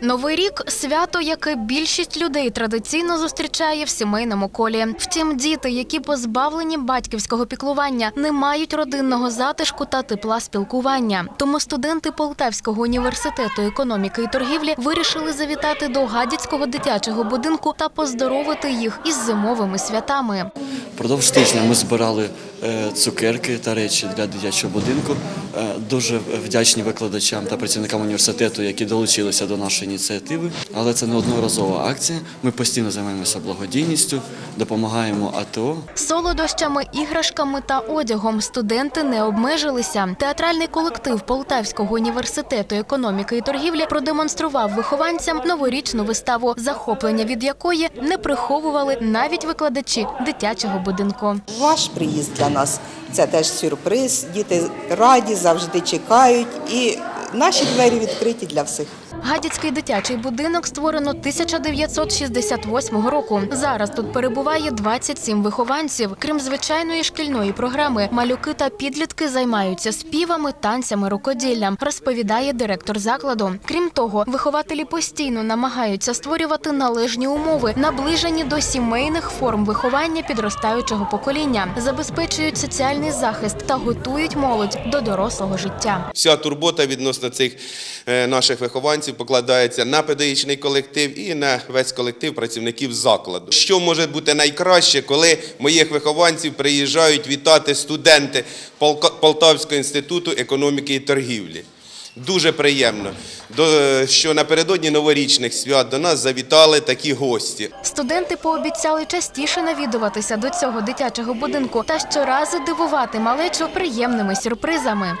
Новий рік свято, яке більшість людей традиційно зустрічає в сімейному колі. Втім, діти, які позбавлені батьківського піклування, не мають родинного затишку та тепла спілкування. Тому студенти Полтавського університету економіки і торгівлі вирішили завітати до гадяцького дитячого будинку та поздоровити їх із зимовими святами. Продовж тижня ми збирали е, цукерки та речі для дитячого будинку. Е, Дуже вдячні викладачам та працівникам університету, які долучилися до нашої ініціативи. Але це не одноразова акція. Ми постійно займаємося благодійністю, допомагаємо АТО. Солодощами, іграшками та одягом студенти не обмежилися. Театральний колектив Полтавського університету економіки і торгівлі продемонстрував вихованцям новорічну виставу, захоплення від якої не приховували навіть викладачі дитячого будинку. Ваш приїзд для нас це теж сюрприз. Діти раді, завжди чекають, і наші двері відкриті для всіх. Гадяцький дитячий будинок створено 1968 року. Зараз тут перебуває 27 вихованців. Крім звичайної шкільної програми, малюки та підлітки займаються співами, танцями, рукоділлям, розповідає директор закладу. Крім того, вихователі постійно намагаються створювати належні умови, наближені до сімейних форм виховання підростаючого покоління, забезпечують соціальний захист та готують молодь до дорослого життя. Вся турбота відносно цих е, наших вихованців покладається на педагогічний колектив і на весь колектив працівників закладу. Що може бути найкраще, коли моїх вихованців приїжджають вітати студенти Полтавського інституту економіки і торгівлі? Дуже приємно, що напередодні новорічних свят до нас завітали такі гості. Студенти пообіцяли частіше навідуватися до цього дитячого будинку та щоразу дивувати малечу приємними сюрпризами.